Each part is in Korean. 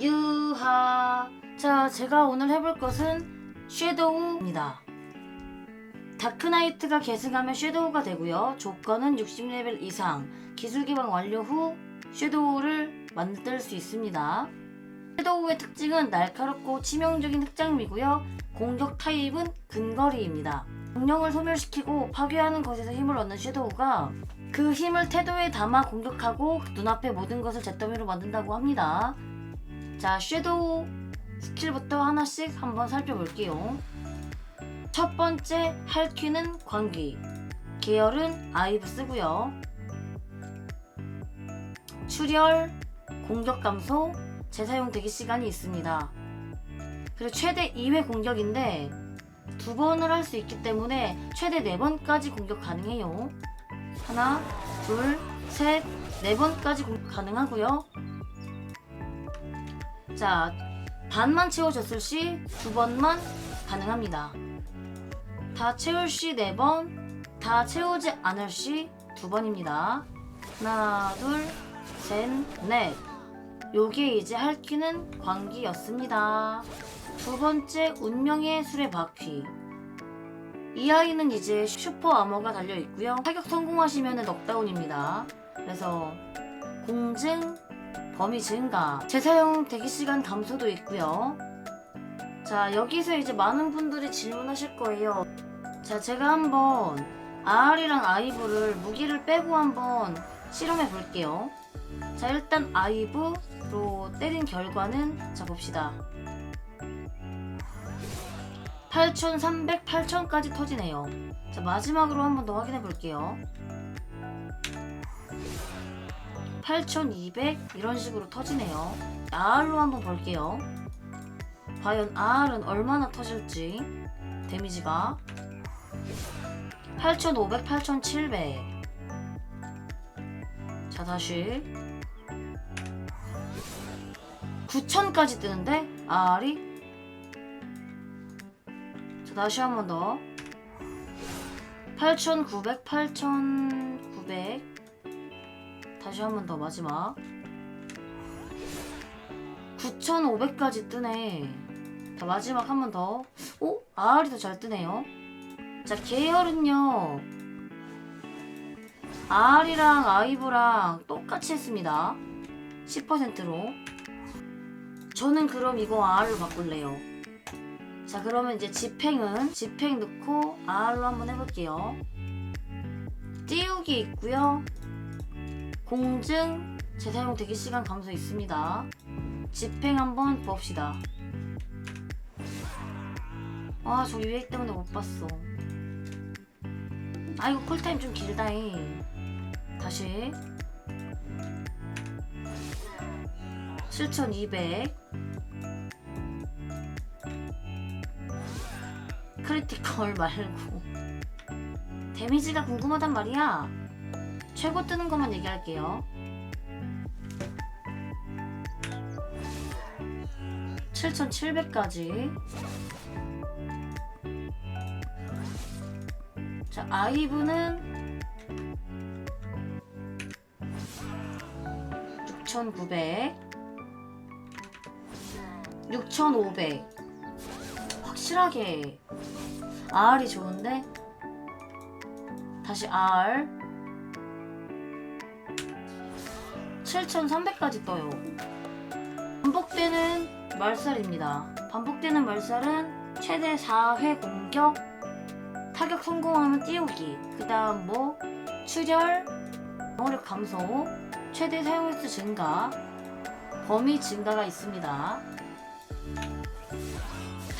유하. 자, 제가 오늘 해볼 것은 섀도우입니다. 다크나이트가 계승하면 섀도우가 되고요. 조건은 60레벨 이상. 기술 기반 완료 후 섀도우를 만들 수 있습니다. 섀도우의 특징은 날카롭고 치명적인 흑장미고요. 공격 타입은 근거리입니다. 공룡을 소멸시키고 파괴하는 것에서 힘을 얻는 섀도우가 그 힘을 태도에 담아 공격하고 눈앞의 모든 것을 잿더미로 만든다고 합니다. 자, 섀도우 스킬부터 하나씩 한번 살펴볼게요. 첫 번째 할퀴는 광기. 계열은 아이브 쓰고요. 출혈, 공격 감소, 재사용 대기 시간이 있습니다. 그리고 최대 2회 공격인데 두 번을 할 수 있기 때문에 최대 4번까지 공격 가능해요. 하나, 둘, 셋, 네 번까지 공격 가능하고요. 자, 반만 채워졌을 시 두 번만 가능합니다. 다 채울 시 네 번, 다 채우지 않을 시 두 번입니다. 하나, 둘, 셋, 넷. 요게 이제 할퀴는 광기였습니다. 두 번째 운명의 수레 바퀴. 이 아이는 이제 슈퍼 아머가 달려 있고요. 타격 성공하시면 넉다운입니다. 그래서 공증, 범위 증가, 재사용 대기 시간 감소도 있고요. 자, 여기서 이제 많은 분들이 질문하실 거예요. 자, 제가 한번 R이랑 아이브를 무기를 빼고 한번 실험해 볼게요. 자, 일단 아이브로 때린 결과는 자 봅시다. 8,300, 8,000까지 터지네요. 자, 마지막으로 한번 더 확인해 볼게요. 8,200 이런 식으로 터지네요. R로 한번 볼게요. 과연 R은 얼마나 터질지 데미지가 8,500, 8,700. 자, 다시 9,000까지 뜨는데 R이 자, 다시 한 번 더. 8,900, 8,900. 다시 한 번 더 마지막. 9,500까지 뜨네. 자, 마지막 한 번 더. 오? R이 더 잘 뜨네요. 자, 계열은요. R이랑 아이브랑 똑같이 했습니다. 10%로. 저는 그럼 이거 R로 바꿀래요. 자 그러면 이제 집행은 집행 넣고 R로 한번 해볼게요. 띄우기 있고요. 공증 재사용 대기 시간 감소 있습니다. 집행 한번 봅시다. 아, 저 유액 때문에 못 봤어. 아, 이거 쿨타임 좀 길다잉. 다시. 7200. 크리티컬 말고. 데미지가 궁금하단 말이야. 최고 뜨는 것만 얘기할게요. 7700까지. 자, 아이브는 6900. 6500. 확실하게 R이 좋은데 다시 R 7300까지 떠요. 반복되는 말살입니다. 반복되는 말살은 최대 4회 공격 타격 성공하면 띄우기 그 다음 뭐 출혈 방어력 감소 최대 사용 횟수 증가 범위 증가가 있습니다.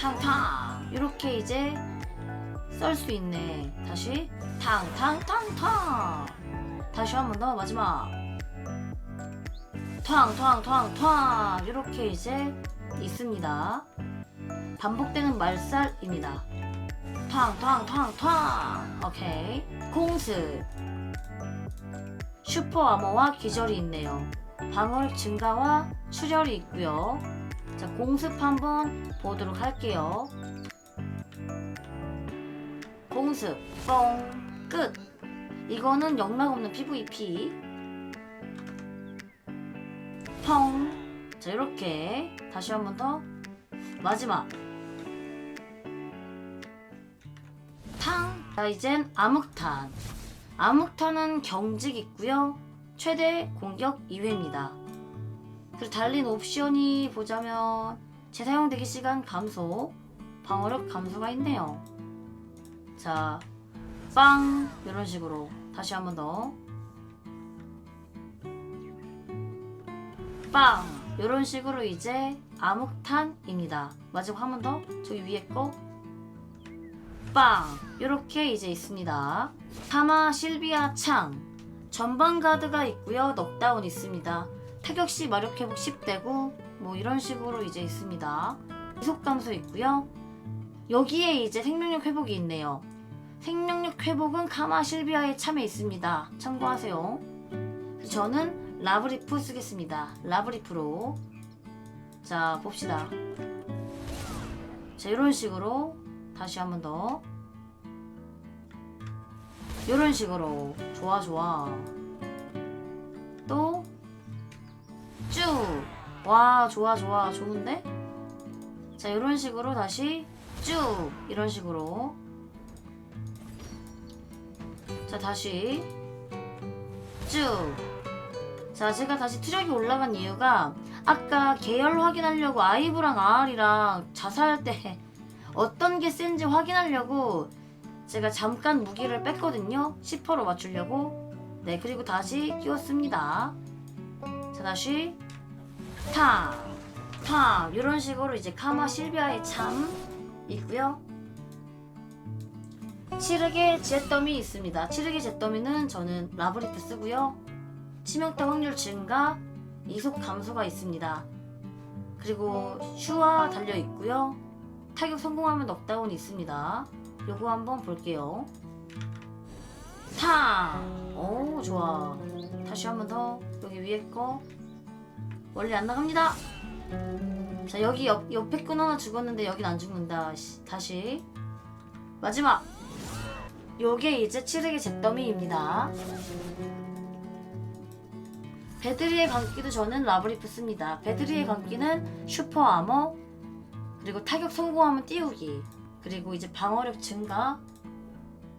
탕탕! 이렇게 이제 썰 수 있네. 다시 탕탕탕탕! 다시 한 번 더 마지막 탕탕탕탕 이렇게 이제 있습니다. 반복되는 말살입니다. 탕탕탕탕 오케이. 공습 슈퍼 아머와 기절이 있네요. 방어력 증가와 출혈이 있고요. 자 공습 한번 보도록 할게요. 공습. 뻥 끝. 이거는 영락 없는 PVP 펑 자 이렇게 다시 한 번 더 마지막 탕. 자 이젠 암흑탄. 암흑탄은 경직 있고요. 최대 공격 2회입니다. 그리고 달린 옵션이 보자면 재사용 대기 시간 감소, 방어력 감소가 있네요. 자, 빵 이런 식으로 다시 한 번 더. 빵 이런 식으로 이제 암흑탄입니다. 마지막 한 번 더. 저기 위에 거. 빵 이렇게 이제 있습니다. 타마 실비아 창 전방 가드가 있고요. 넉다운 있습니다. 타격 시 마력 회복 10대고 뭐 이런 식으로 이제 있습니다. 이속 감소 있고요. 여기에 이제 생명력 회복이 있네요. 생명력 회복은 카마 실비아의 참에 있습니다. 참고하세요. 저는 라브리프 쓰겠습니다. 라브리프로 자 봅시다. 자 이런 식으로 다시 한 번 더. 이런 식으로 좋아 좋아. 또 쭉. 와 좋아 좋아 좋은데? 자 이런 식으로 다시 쭉 이런 식으로. 자 다시 쭉. 자 제가 다시 투력이 올라간 이유가 아까 계열 확인하려고 아이브랑 아알이랑 자살할 때 어떤 게 센지 확인하려고 제가 잠깐 무기를 뺐거든요. 10%로 맞추려고. 네, 그리고 다시 끼웠습니다. 자, 다시 탕, 탕 이런 식으로 이제 카마 실비아의 참 있고요. 치르게 잿더미 있습니다. 치르게 잿더미는 저는 라브리프 쓰고요. 치명타 확률 증가, 이속 감소가 있습니다. 그리고 슈와 달려 있고요. 타격 성공하면 넉다운이 있습니다. 요거 한번 볼게요. 탕! 오, 좋아. 다시 한 번 더. 여기 위에 거. 원래 안 나갑니다. 자, 여기 옆, 옆에 끈 하나 죽었는데 여긴 안 죽는다. 시- 다시. 마지막! 요게 이제 칠흑의 잿더미입니다. 베드리의 광기도 저는 라브리프 씁니다. 베드리의 광기는 슈퍼 아머, 그리고 타격 성공하면 띄우기 그리고 이제 방어력 증가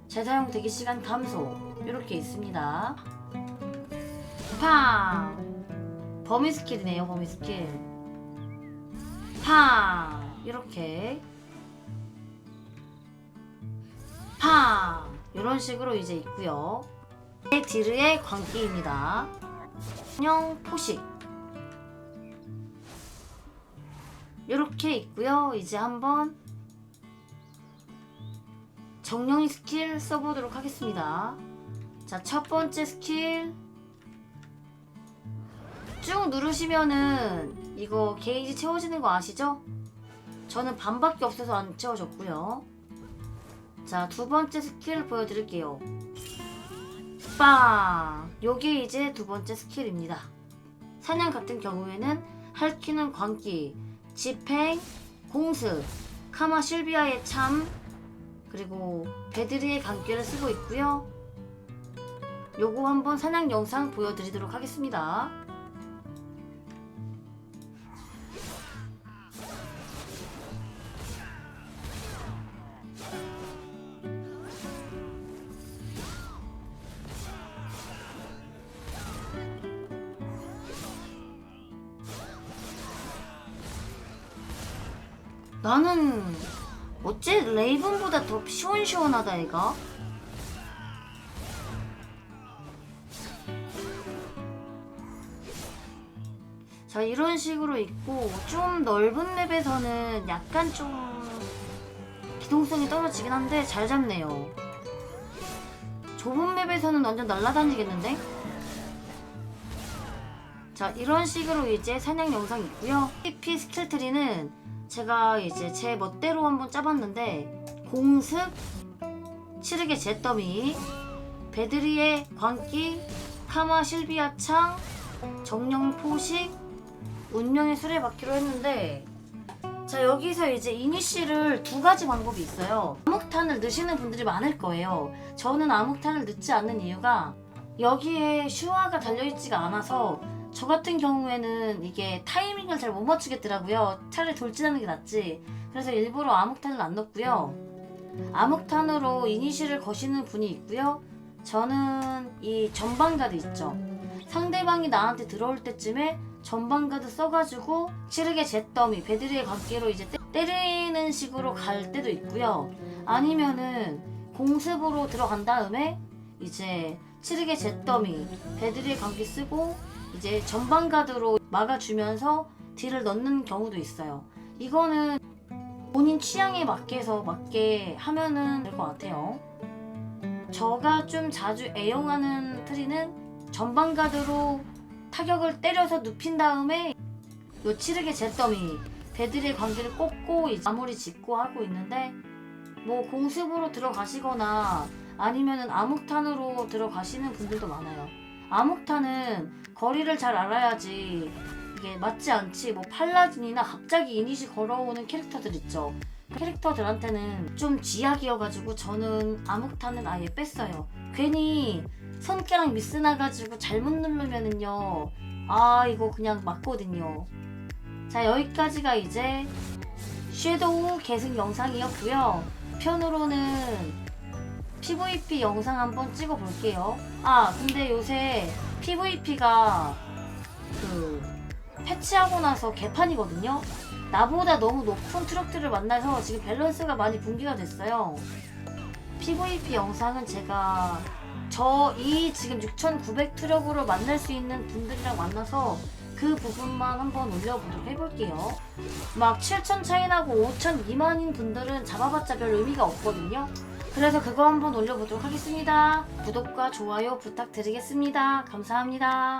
재사용 대기 시간 감소 이렇게 있습니다. 팡! 범위 스킬이네요 범위 스킬. 팡! 이렇게. 팡! 이런 식으로 이제 있고요. 디르의 광기입니다 형 포식 이렇게 있고요. 이제 한번 정령이 스킬 써보도록 하겠습니다. 자, 첫 번째 스킬 쭉 누르시면은 이거 게이지 채워지는 거 아시죠? 저는 반밖에 없어서 안 채워졌고요. 자, 두 번째 스킬 보여드릴게요. 빵! 요게 이제 두 번째 스킬입니다. 사냥 같은 경우에는 할퀴는 광기, 집행, 공습, 카마 실비아의 참, 그리고 베드리의 강기를 쓰고 있고요. 요거 한번 사냥 영상 보여드리도록 하겠습니다. 나는 어째 레이븐보다 더 시원시원하다 이가. 자 이런 식으로 있고 좀 넓은 맵에서는 약간 좀 기동성이 떨어지긴 한데 잘 잡네요. 좁은 맵에서는 완전 날아다니겠는데? 자 이런 식으로 이제 사냥 영상 있고요. PP 스킬 트리는 제가 이제 제 멋대로 한번 짜봤는데 공습, 치르게 잿더미, 베드리의 광기, 카마 실비아 창, 정령 포식, 운명의 수레바퀴로 했는데 자 여기서 이제 이니시를 두 가지 방법이 있어요. 암흑탄을 넣으시는 분들이 많을 거예요. 저는 암흑탄을 넣지 않는 이유가 여기에 슈화가 달려있지가 않아서 저 같은 경우에는 이게 타이밍을 잘 못 맞추겠더라고요. 차라리 돌진하는 게 낫지. 그래서 일부러 암흑탄을 안 넣고요. 암흑탄으로 이니시를 거시는 분이 있고요. 저는 이 전방가드 있죠. 상대방이 나한테 들어올 때쯤에 전방가드 써가지고 치르게 잿더미 베드리의 관계로 이제 때, 때리는 식으로 갈 때도 있고요. 아니면은 공습으로 들어간 다음에 이제 치르게 잿더미 베드리의 관계 쓰고 이제 전방 가드로 막아주면서 딜을 넣는 경우도 있어요. 이거는 본인 취향에 맞게서 맞게 하면은 될 것 같아요. 저가 좀 자주 애용하는 트리는 전방 가드로 타격을 때려서 눕힌 다음에 요 치르게 잿더미 배들의 관계를 꽂고 마무리 짓고 하고 있는데 뭐 공습으로 들어가시거나 아니면은 암흑탄으로 들어가시는 분들도 많아요. 암흑탄은 거리를 잘 알아야지 이게 맞지 않지 뭐 팔라딘이나 갑자기 이니시 걸어오는 캐릭터들 있죠. 그 캐릭터들한테는 좀 쥐약이어가지고 저는 암흑탄은 아예 뺐어요. 괜히 손가락 미스 나가지고 잘못 누르면은요 아 이거 그냥 맞거든요. 자 여기까지가 이제 섀도우 계승 영상이었고요. 편으로는 PVP 영상 한번 찍어 볼게요. 아 근데 요새 PVP가 그 패치하고 나서 개판이거든요. 나보다 너무 높은 트럭들을 만나서 지금 밸런스가 많이 붕괴가 됐어요. PVP 영상은 제가 저 이 지금 6,900 트럭으로 만날 수 있는 분들이랑 만나서 그 부분만 한번 올려보도록 해볼게요. 막 7,000 차이 나고 5,000 미만인 분들은 잡아봤자 별 의미가 없거든요. 그래서 그거 한번 올려보도록 하겠습니다. 구독과 좋아요 부탁드리겠습니다. 감사합니다.